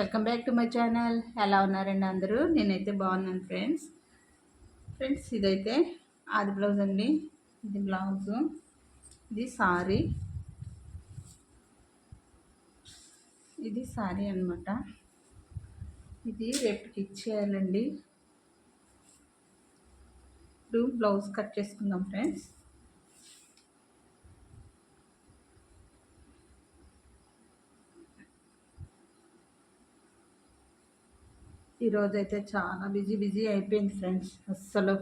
Welcome back to my channel. ఎలా ఉన్నారండి అందరూ? నేనైతే బాగున్నాను ఫ్రెండ్స్. ఫ్రెండ్స్ ఇదైతే ఆది బ్లౌజ్ అండి. ఇది బ్లౌజు. ఇది సారీ. ఇది సారీ అనమాట ఇది రేపుకి ఇచ్చేయాలండి. ఇప్పుడు బ్లౌజ్ కట్ చేసుకుందాం ఫ్రెండ్స్. ఈరోజు అయితే చాలా బిజీ బిజీ అయిపోయింది ఫ్రెండ్స్. అస్సలు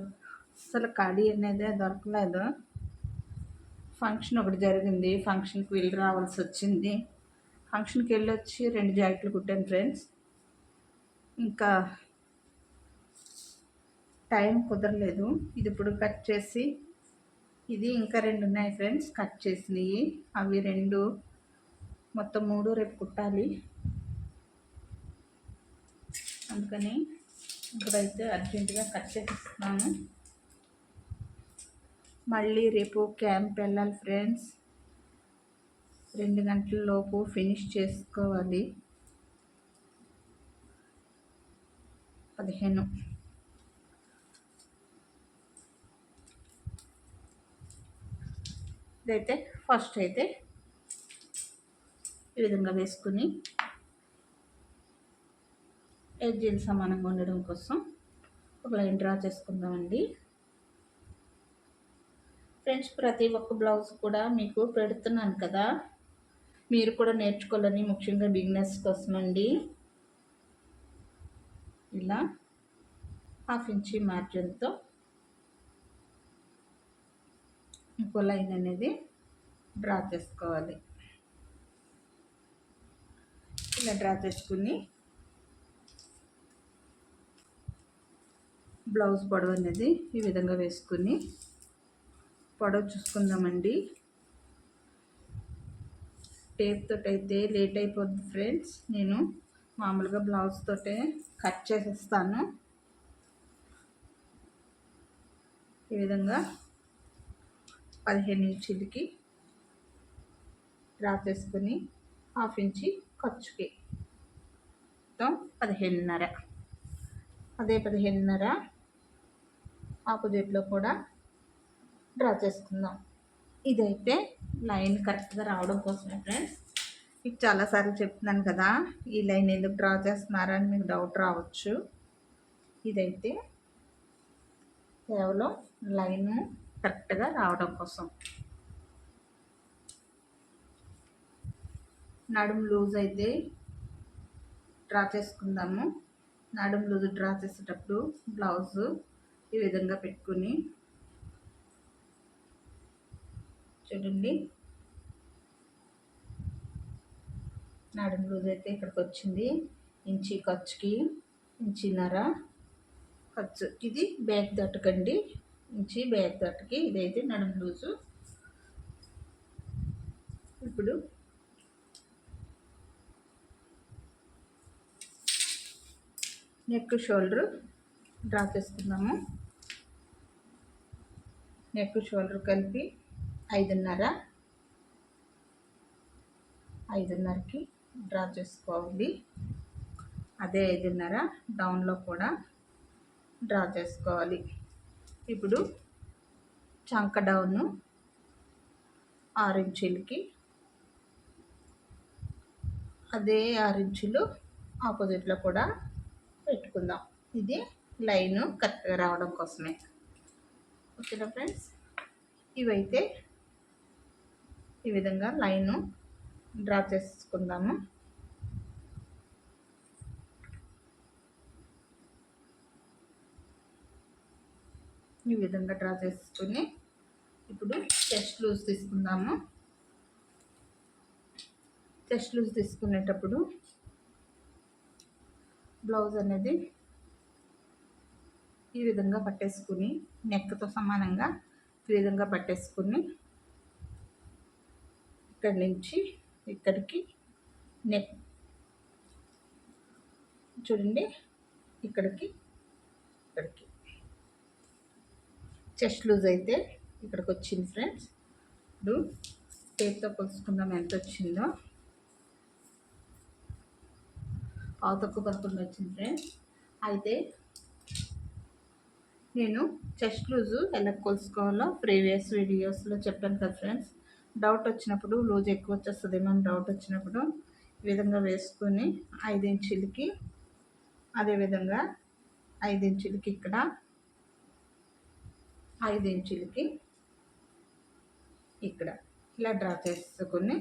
అస్సలు ఖాళీ అనేది దొరకలేదు. ఫంక్షన్ ఒకటి జరిగింది. ఫంక్షన్కి వెళ్ళి రావాల్సి వచ్చింది. ఫంక్షన్కి వెళ్ళి వచ్చి రెండు జాకెట్లు కుట్టాను ఫ్రెండ్స్. ఇంకా టైం కుదరలేదు. ఇది ఇప్పుడు కట్ చేసి ఇది ఇంకా రెండు ఉన్నాయి ఫ్రెండ్స్ కట్ చేసినవి. అవి రెండు మొత్తం మూడు రేపు కుట్టాలి. అందుకని ఇప్పుడైతే అర్జెంటుగా కట్ చేసిస్తున్నాను. మళ్ళీ రేపు క్యాంప్ వెళ్ళాలి ఫ్రెండ్స్. రెండు గంటల లోపు ఫినిష్ చేసుకోవాలి. పదిహేను. ఇదైతే ఫస్ట్ అయితే ఈ విధంగా వేసుకుని ఎడ్జీలు సమానంగా ఉండడం కోసం ఒక లైన్ డ్రా చేసుకుందామండి. ఫ్రెండ్స్ ప్రతి ఒక్క బ్లౌజ్ కూడా మీకు పెడుతున్నాను కదా. మీరు కూడా నేర్చుకోవాలని ముఖ్యంగా బిగినర్స్ కోసం అండి ఇలా హాఫ్ ఇంచి మార్జిన్తో ఇంకో లైన్ అనేది డ్రా చేసుకోవాలి. ఇలా డ్రా చేసుకుని బ్లౌజ్ పొడవు అనేది ఈ విధంగా వేసుకుని పొడవు చూసుకుందామండి. టేప్ తోటైతే అయితే లేట్ అయిపోద్ది ఫ్రెండ్స్ నేను మామూలుగా బ్లౌజ్ తోటే కట్ చేసేస్తాను. ఈ విధంగా పదిహేను ఇంచులకి డ్రా చేసుకుని హాఫ్ ఇంచి ఖర్చుకి మొత్తం పదిహేనున్నర. అదే పదిహేనున్నర ఆపోజిట్లో కూడా డ్రా చేసుకుందాం. ఇదైతే లైన్ కరెక్ట్గా రావడం కోసమే ఫ్రెండ్స్. మీకు చాలాసార్లు చెప్తున్నాను కదా ఈ లైన్ ఎందుకు డ్రా చేస్తున్నారని మీకు డౌట్ రావచ్చు. ఇదైతే కేవలం లైన్ కరెక్ట్గా రావడం కోసం. నడుము లూజ్ అయితే డ్రా చేసుకుందాము. నడుము లూజ్ డ్రా చేసేటప్పుడు బ్లౌజు ఈ విధంగా పెట్టుకుని చూడండి. నడుము లూజ్ అయితే ఇక్కడికి వచ్చింది. ఇంచి ఖర్చుకి ఇంచిన్నర ఖర్చు. ఇది బ్యాక్ దట్టుకండి ఇంచి బ్యాక్ దట్టుకి ఇదైతే నడుము లూజు ఇప్పుడు నెక్ షోల్డర్ డ్రా చేసుకుందాము నెక్ షోల్డర్ కలిపి ఐదున్నర. ఐదున్నరకి డ్రా చేసుకోవాలి. అదే ఐదున్నర డౌన్లో కూడా డ్రా చేసుకోవాలి. ఇప్పుడు చంక డౌను ఆరు ఇంచులకి అదే ఆరు ఇంచులు ఆపోజిట్లో కూడా పెట్టుకుందాం. ఇది లైను కరెక్ట్గా రావడం కోసమే. ఓకేనా ఫ్రెండ్స్? ఇవైతే ఈ విధంగా లైను డ్రా చేసుకుందాము. ఈ విధంగా డ్రా చేసుకుని ఇప్పుడు చెస్ట్ లూజ్ తీసుకుందాము. చెస్ట్ లూజ్ తీసుకునేటప్పుడు బ్లౌజ్ అనేది ఈ విధంగా పట్టేసుకుని నెక్తో సమానంగా ఈ విధంగా పట్టేసుకుని ఇక్కడి నుంచి ఇక్కడికి నెక్ చూడండి ఇక్కడికి ఇక్కడికి. చెస్ట్ లూజ్ అయితే ఇక్కడికి వచ్చింది ఫ్రెండ్స్ ఇప్పుడు టేప్తో కొలుసుకుందాం ఎంత వచ్చిందో. పావు తక్కువ పదకొండు వచ్చింది ఫ్రెండ్స్ అయితే నేను చెస్ట్ లూజు ఎలా కొలుసుకోవాలో ప్రీవియస్ వీడియోస్లో చెప్పాను కదా ఫ్రెండ్స్. డౌట్ వచ్చినప్పుడు లూజ్ ఎక్కువ వచ్చేస్తుందేమో అని డౌట్ వచ్చినప్పుడు ఈ విధంగా వేసుకొని ఐదు ఇంచులకి అదేవిధంగా ఐదు ఇంచులకి ఇక్కడ ఐదు ఇంచులకి ఇక్కడ ఇలా డ్రా చేసుకొని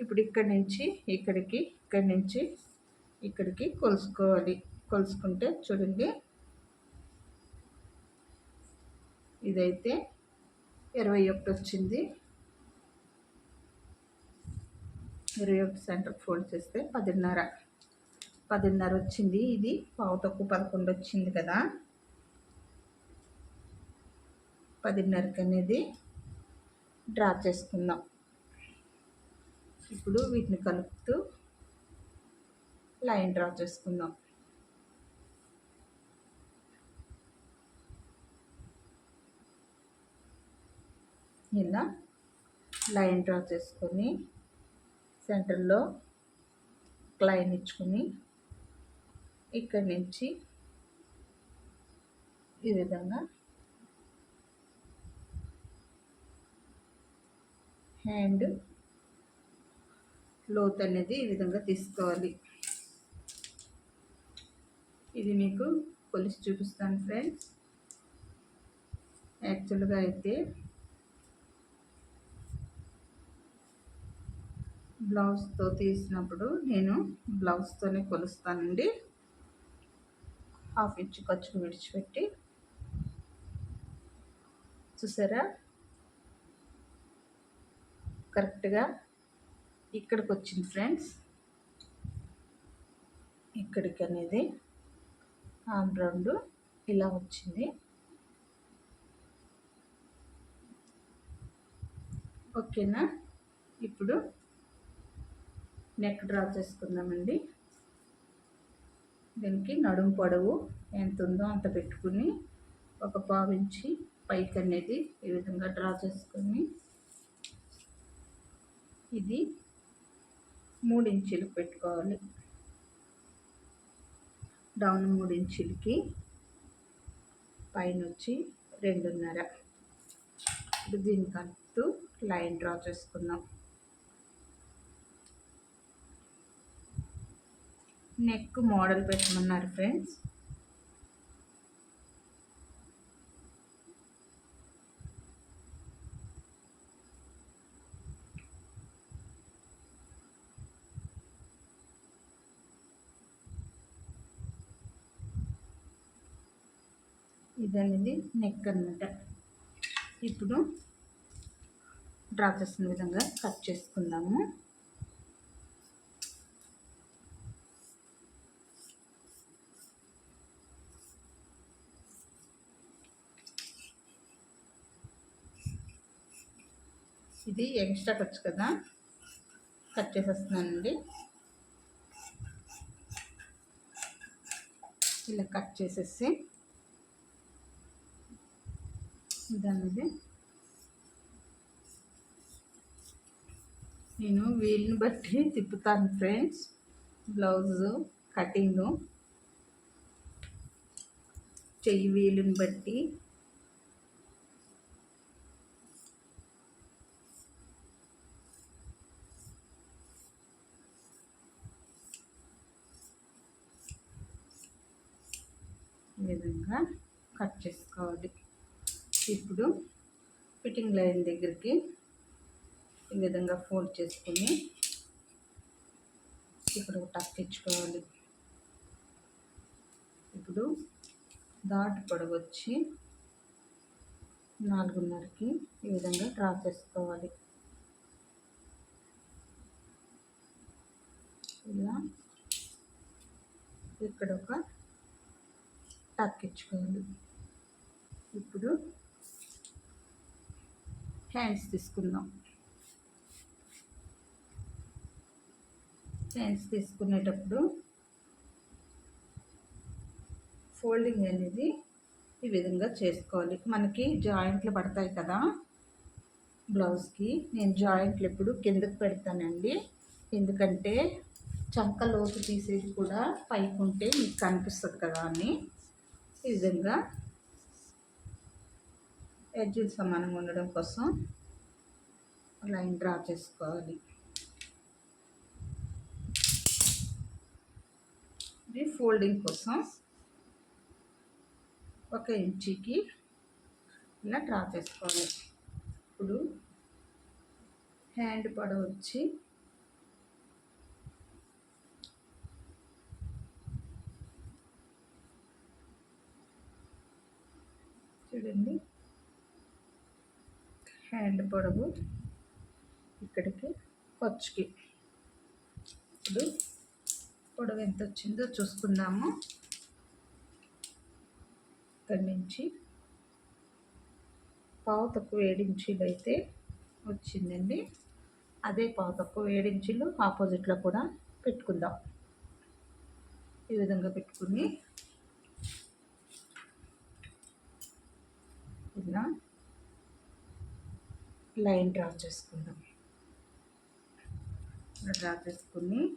ఇప్పుడు ఇక్కడి నుంచి ఇక్కడికి ఇక్కడి నుంచి ఇక్కడికి కొలుసుకోవాలి. కొలుసుకుంటే చూడండి ఇదైతే ఇరవై ఒకటి వచ్చింది. ఇరవై ఒకటి సెంటర్ ఫోల్డ్ చేస్తే పదిన్నర. పదిన్నర వచ్చింది. ఇది పావు తక్కువ పదకొండు వచ్చింది కదా. పదిన్నరకి అనేది డ్రా చేసుకుందాం. ఇప్పుడు వీటిని కలుపుతూ లైన్ డ్రా చేసుకుందాం. ఇలా లైన్ డ్రా చేసుకొని సెంటర్లో లైన్ ఇచ్చుకొని ఇక్కడి నుంచి ఈ విధంగా హ్యాండ్ లోత్ అనేది ఈ విధంగా తీసుకోవాలి. ఇది మీకు కొలిసి చూపిస్తాను ఫ్రెండ్స్. యాక్చువల్గా అయితే బ్లౌజ్తో తీసినప్పుడు నేను బ్లౌజ్తోనే కొలుస్తానండి. హాఫ్ ఇంచ్ ఖర్చు విడిచిపెట్టి. చూసారా? కరెక్ట్గా ఇక్కడికి వచ్చింది ఫ్రెండ్స్. ఇక్కడికి అనేది ఆమ్ రౌండ్ ఇలా వచ్చింది. ఓకేనా? ఇప్పుడు నెక్ డ్రా చేసుకుందామండి. దీనికి నడుము పొడవు ఎంత ఉందో అంత పెట్టుకుని ఒక పావించి పైకి అనేది ఈ విధంగా డ్రా చేసుకొని ఇది మూడు ఇంచులు పెట్టుకోవాలి. డౌన్ మూడు ఇంచులకి పైన వచ్చి రెండున్నర. ఇప్పుడు దీని కలుపుతూ లైన్ డ్రా చేసుకుందాం. నెక్ మోడల్ పెట్టమన్నారు ఫ్రెండ్స్. ఇదనేది నెక్ అనమాట ఇప్పుడు డ్రా చేసిన విధంగా కట్ చేసుకుందాము. ఇది ఎక్స్ట్రా ఖర్చు కదా. కట్ చేసేస్తున్నానండి. ఇలా కట్ చేసేసి దానిది. నేను వీలుని బట్టి తిప్పుతాను ఫ్రెండ్స్. Blouse cutting. చెయ్యి వీలుని బట్టి ఈ విధంగా కట్ చేసుకోవాలి ఇప్పుడు ఫిట్టింగ్ లైన్ దగ్గరికి ఈ విధంగా ఫోల్డ్ చేసుకుని ఇక్కడ ఒక టక్ ఇచ్చుకోవాలి ఇప్పుడు దాటి పొడవచ్చి నాలుగున్నరకి ఈ విధంగా డ్రా చేసుకోవాలి. ఇలా ఇక్కడ ఒక టక్ ఇచ్చుకోవాలి ఇప్పుడు హ్యాండ్స్ తీసుకుందాం. హ్యాండ్స్ తీసుకునేటప్పుడు ఫోల్డింగ్ అనేది ఈ విధంగా చేసుకోవాలి. మనకి జాయింట్లు పడతాయి కదా బ్లౌజ్కి నేను జాయింట్లు ఎప్పుడు కిందకి పెడతానండి. ఎందుకంటే చంక లోతు తీసేది కూడా పైకి ఉంటే మీకు కనిపిస్తుంది కదా అని ఈ విధంగా ఎడ్జులు సమానంగా ఉండడం కోసం లైన్ డ్రా చేసుకోవాలి. ఇది ఫోల్డింగ్ కోసం ఒక ఇంచికి ఇలా డ్రా చేసుకోవాలి. ఇప్పుడు హ్యాండ్ పొడవు వచ్చి చూడండి. హ్యాండ్ పొడవు ఇక్కడికి ఖర్చుకి ఇప్పుడు పొడవు ఎంత వచ్చిందో చూసుకుందాము. ఇక్కడి నుంచి పావు తక్కువ ఏడించీలు అయితే వచ్చిందండి. అదే పావు తక్కువ ఏడించీలు ఆపోజిట్లో కూడా పెట్టుకుందాం. ఈ విధంగా పెట్టుకుని ఇలా లైన్ డ్రా చేసుకుందాం. డ్రా చేసుకుని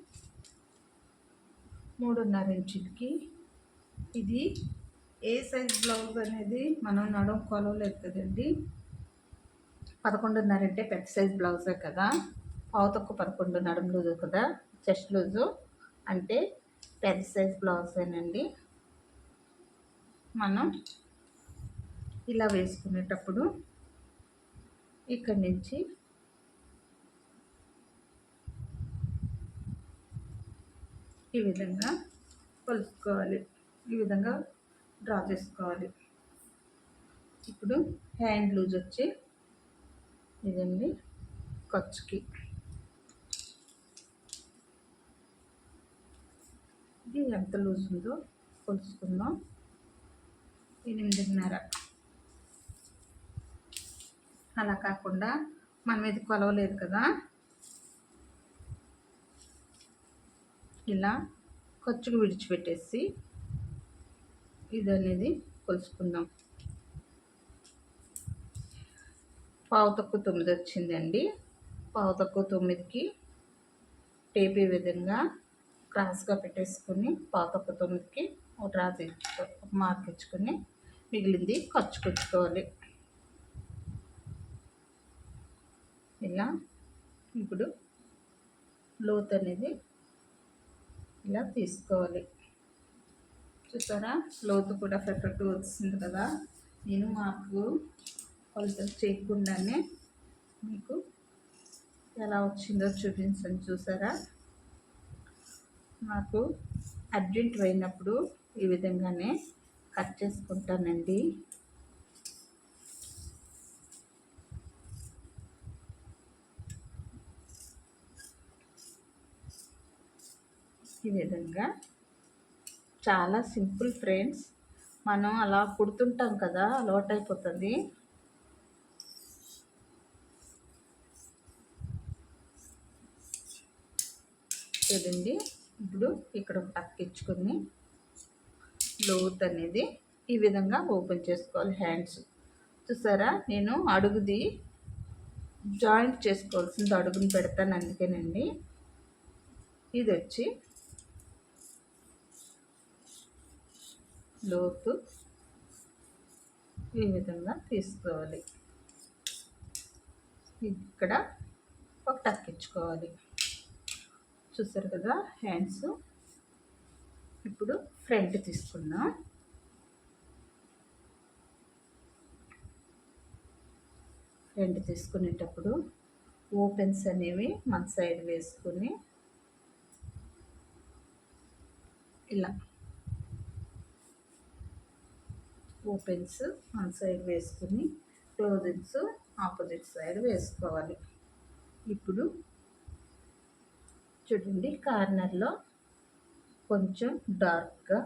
మూడున్నర ఇంచులకి ఇది ఏ సైజ్ బ్లౌజ్ అనేది మనం నడుము కొలవలేదు కదండి. పదకొండున్నర అంటే పెద్ద సైజ్ బ్లౌజే కదా. పావు పదకొండు నడుము లూజు కదా. చెస్ట్ లూజు అంటే పెద్ద సైజ్ బ్లౌజేనండి. మనం ఇలా వేసుకునేటప్పుడు ఇక్కడి నుంచి ఈ విధంగా కొలుసుకోవాలి. ఈ విధంగా డ్రా చేసుకోవాలి. ఇప్పుడు హ్యాండ్ లూజ్ వచ్చి ఇదండి ఖర్చుకి. ఇది ఎంత లూజ్ ఉందో కొలుసుకుందాం. ఎనిమిదిన్నర. అలా కాకుండా మనం ఇది కొలవలేదు కదా. ఇలా ఖర్చుకు విడిచిపెట్టేసి ఇది అనేది కొలుసుకుందాం. పావు తక్కువ తొమ్మిది వచ్చిందండి. పావు తక్కువ తొమ్మిదికి టేప్ ఈ విధంగా క్రాస్గా పెట్టేసుకొని పావు తక్కువ తొమ్మిదికి ఒక రాసి మార్కెచ్చుకొని మార్క్ మిగిలింది ఖర్చు ఇలా ఇప్పుడు లోత్ అనేది ఇలా తీసుకోవాలి. చూసారా? లోతు కూడా పర్ఫెక్ట్ వచ్చింది కదా? నేను మాకు కొలతలు చేయకుండానే మీకు ఎలా వచ్చిందో చూపించండి. చూసారా? నాకు అర్జెంట్ అయినప్పుడు ఈ విధంగానే కట్ చేసుకుంటానండి. ఈ విధంగా. చాలా సింపుల్ ఫ్రెండ్స్. మనం అలా కుడుతుంటాం కదా అలవాటు అయిపోతుంది చూడండి ఇప్పుడు ఇక్కడ పక్కించుకొని లోత్ అనేది ఈ విధంగా ఓపెన్ చేసుకోవాలి హ్యాండ్స్. చూసారా? నేను అడుగుది జాయింట్ చేసుకోవాల్సింది అడుగుని పెడతాను అందుకేనండి. ఇది వచ్చి లోతు ఈ విధంగా తీసుకోవాలి. ఇక్కడ ఒక తక్కించుకోవాలి చూసారు కదా హ్యాండ్స్? ఇప్పుడు ఫ్రంట్ తీసుకున్నాం ఫ్రంట్ తీసుకునేటప్పుడు ఓపెన్స్ అనేవి మన సైడ్ వేసుకుని ఇలా ఓపెన్స్ వన్ సైడ్ వేసుకుని క్లోజింగ్స్ ఆపోజిట్ సైడ్ వేసుకోవాలి. ఇప్పుడు చూడండి కార్నర్లో కొంచెం డార్క్గా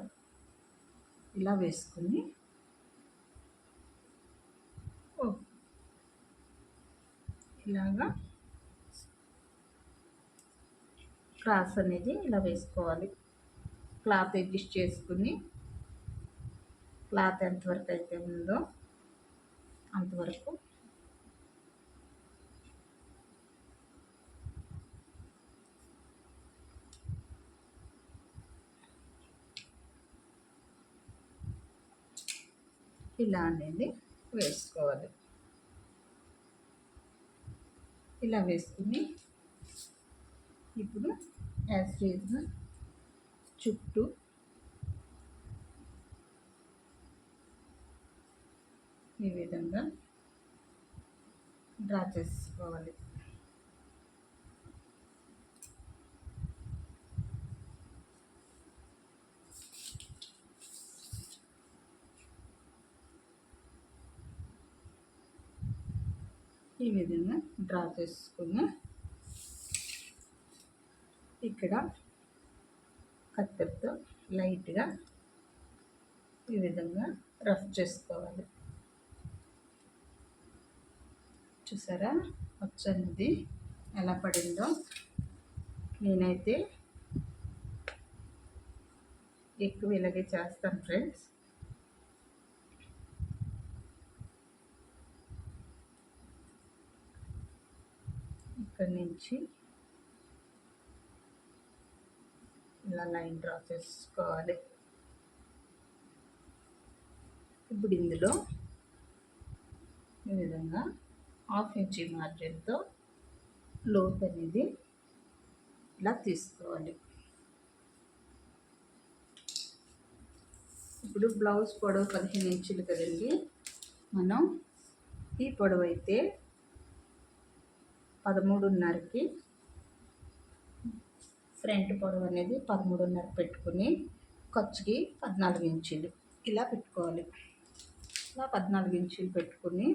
ఇలా వేసుకుని ఇలాగా క్రాస్ అనేది ఇలా వేసుకోవాలి. క్లాత్ అడ్జస్ట్ చేసుకుని క్లాత్ ఎంతవరకు అయితే ఉందో అంతవరకు. ఇలా అనేది వేసుకోవాలి. ఇలా వేసుకుని ఇప్పుడు యాజ్ చుట్టూ ఈ విధంగా డ్రా చేసుకోవాలి. ఈ విధంగా డ్రా చేసుకుని ఇక్కడ కత్తెరతో లైట్గా ఈ విధంగా రఫ్ చేసుకోవాలి. చూసారా? వచ్చన్నది ఎలా పడిందో నేనైతే ఎక్కువ ఇలాగే చేస్తాను ఫ్రెండ్స్. ఇక్కడి నుంచి ఇలా లైన్ డ్రా చేసుకోవాలి. ఇప్పుడు ఇందులో ఈ విధంగా హాఫ్ ఇంచీ మార్జిన్తో లోత్ అనేది ఇలా తీసుకోవాలి. ఇప్పుడు బ్లౌజ్ పొడవు పదిహేను ఇంచులు కదండి. మనం ఈ పొడవు అయితే పదమూడున్నరకి ఫ్రంట్ పొడవు అనేది పదమూడున్నర పెట్టుకుని ఖర్చుకి పద్నాలుగు ఇంచులు ఇలా పెట్టుకోవాలి. ఇలా పద్నాలుగు ఇంచులు పెట్టుకుని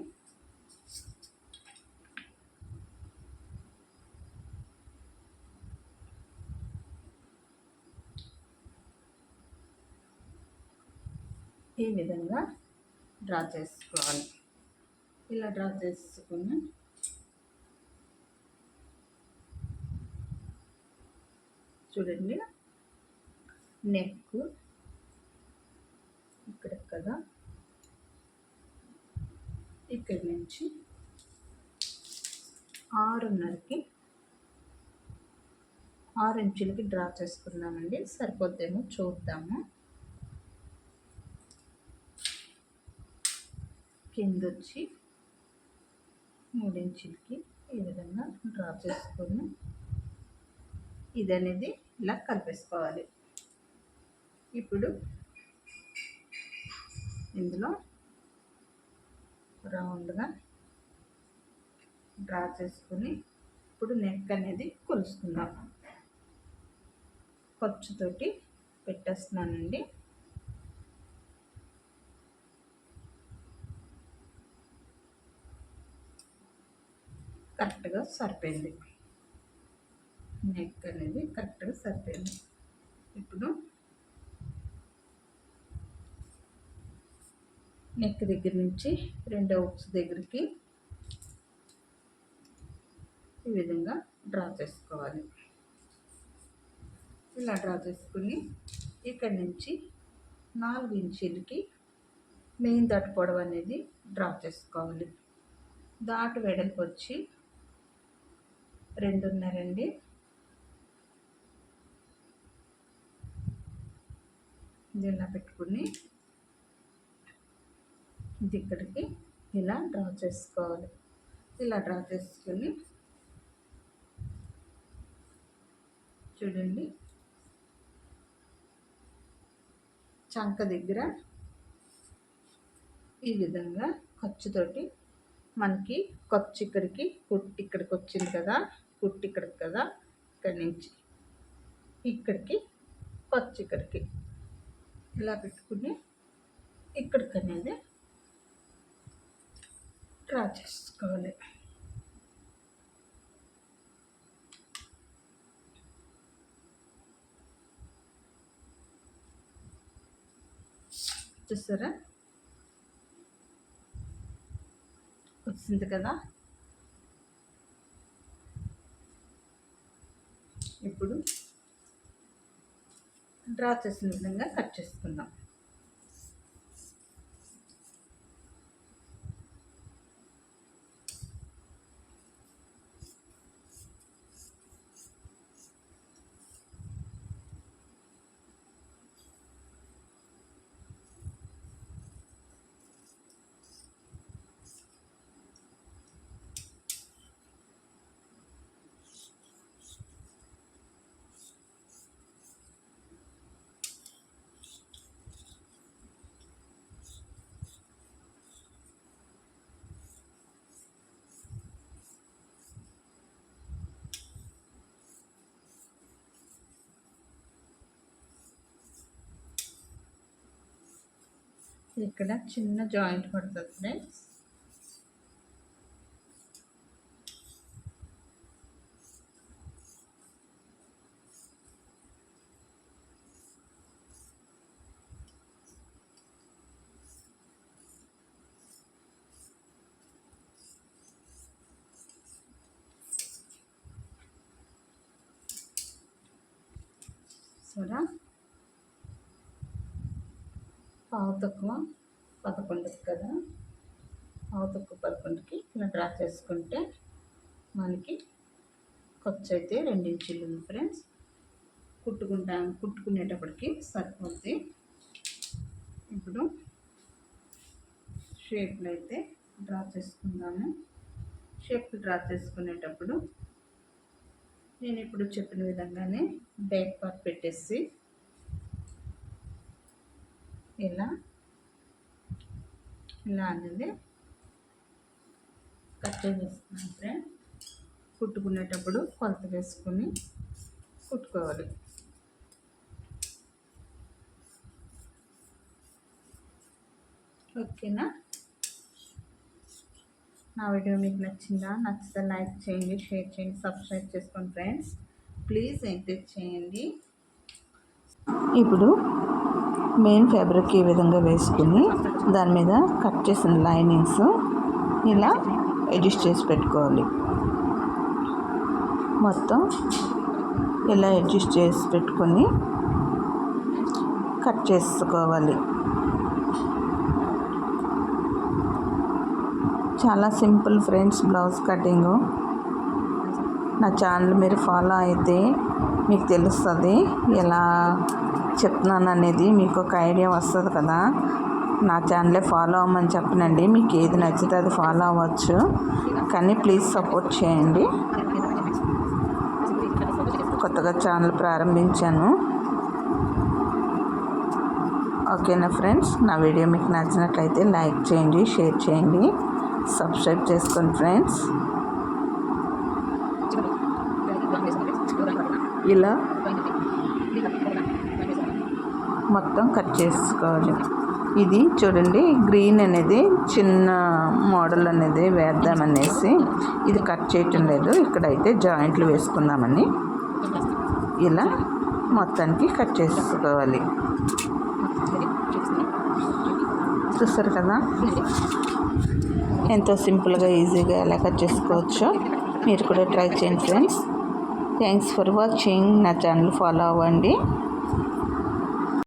ఈ విధంగా డ్రా చేసుకోవాలి. ఇలా డ్రా చేసుకుని చూడండి. నెక్ ఇక్కడ కదా. ఇక్కడి నుంచి ఆరున్నరకి ఆరు ఇంచులకి డ్రా చేసుకుందామండి. సరిపోద్దేమో చూద్దాము. కింద వచ్చి ఈ విధంగా డ్రా చేసుకొని ఇది అనేది ఇలా కలిపేసుకోవాలి. ఇప్పుడు ఇందులో రౌండ్గా డ్రా చేసుకుని ఇప్పుడు నెక్ అనేది కొలుసుకుందాం. ఖర్చుతోటి పెట్టేస్తున్నానండి. కరెక్ట్గా సరిపోయింది. నెక్ అనేది కరెక్ట్గా సరిపోయింది. ఇప్పుడు నెక్ దగ్గర నుంచి రెండో ఉక్స్ దగ్గరికి ఈ విధంగా డ్రా చేసుకోవాలి. ఇలా డ్రా చేసుకుని ఇక్కడ నుంచి నాలుగు ఇంచులకి మెయిన్ దాటు పొడవు అనేది డ్రా చేసుకోవాలి. దాటు వెడల్పు వచ్చి రెండున్నరండి. ఇది ఇలా పెట్టుకుని ఇది ఇక్కడికి ఇలా డ్రా చేసుకోవాలి. ఇలా డ్రా చేసుకొని చూడండి. చంక దగ్గర ఈ విధంగా ఖర్చుతోటి మనకి ఖర్చు ఇక్కడికి కుట్టి ఇక్కడికి వచ్చింది కదా. కుట్టి ఇక్కడికి కదా ఇక్కడి నుంచి ఇక్కడికి ఖర్చు ఇక్కడికి. ఇలా పెట్టుకుని ఇక్కడికి అనేది డ్రా చేసుకోవాలి. చూసారా? వచ్చింది కదా? ఇప్పుడు డ్రా చేసిన విధంగా కట్ చేసుకుందాం. ఇక్కడ చిన్న జాయింట్ పడుతుంది. ఫ్రెండ్స్ పావు పదకొండు పదకొండుకి కదా. పావు పదకొండుకి ఇలా డ్రా చేసుకుంటే మనకి ఖర్చు అయితే రెండు ఇంచులు ఉంది ఫ్రెండ్స్. కుట్టుకుంటా కుట్టుకునేటప్పటికి సరిపోద్ది. ఇప్పుడు షేప్లు అయితే డ్రా చేసుకుందాము. షేప్ డ్రా చేసుకునేటప్పుడు నేను ఇప్పుడు చెప్పిన విధంగానే బ్యాక్ పార్ట్ పెట్టేసి ఇలా ఇలా అనేది కట్ చేసేస్తున్నాను ఫ్రెండ్. కుట్టుకునేటప్పుడు కొలత వేసుకొని కుట్టుకోవాలి. ఓకేనా? నా వీడియో మీకు నచ్చిందా? నచ్చితే లైక్ చేయండి షేర్ చేయండి సబ్స్క్రైబ్ చేసుకోండి ఫ్రెండ్స్. ప్లీజ్ ఎంకరేజ్ చేయండి. ఇప్పుడు మెయిన్ ఫ్యాబ్రిక్ ఈ విధంగా వేసుకుని దాని మీద కట్ చేసిన లైనింగ్స్ ఇలా అడ్జస్ట్ చేసి పెట్టుకోవాలి. మొత్తం ఇలా అడ్జస్ట్ చేసి పెట్టుకొని కట్ చేసుకోవాలి. చాలా సింపుల్ ఫ్రెండ్స్ బ్లౌజ్ కటింగు నా ఛానల్ మీరు ఫాలో అయితే మీకు తెలుస్తుంది ఎలా చెప్తున్నాను అనేది మీకు ఒక ఐడియా వస్తుంది కదా. నా ఛానలే ఫాలో అవ్వమని చెప్పనండి. మీకు ఏది నచ్చితే అది ఫాలో అవ్వచ్చు. కానీ ప్లీజ్ సపోర్ట్ చేయండి. కొత్తగా ఛానల్ ప్రారంభించాను. ఓకేనా ఫ్రెండ్స్? నా వీడియో మీకు నచ్చినట్లయితే లైక్ చేయండి షేర్ చేయండి. సబ్స్క్రైబ్ చేసుకోండి ఫ్రెండ్స్. ఇలా మొత్తం కట్ చేసుకోవాలి. ఇది చూడండి గ్రీన్ అనేది చిన్న మోడల్ అనేది వేద్దామనేసి ఇది కట్ చేయటం లేదు. ఇక్కడైతే జాయింట్లు వేసుకుందామని. ఇలా మొత్తానికి కట్ చేసుకోవాలి. చూస్తారు కదా? ఎంతో సింపుల్గా ఈజీగా ఎలా కట్ చేసుకోవచ్చో మీరు కూడా ట్రై చేయండి ఫ్రెండ్స్. థ్యాంక్స్ ఫర్ వాచింగ్ నా ఛానల్ ఫాలో అవ్వండి.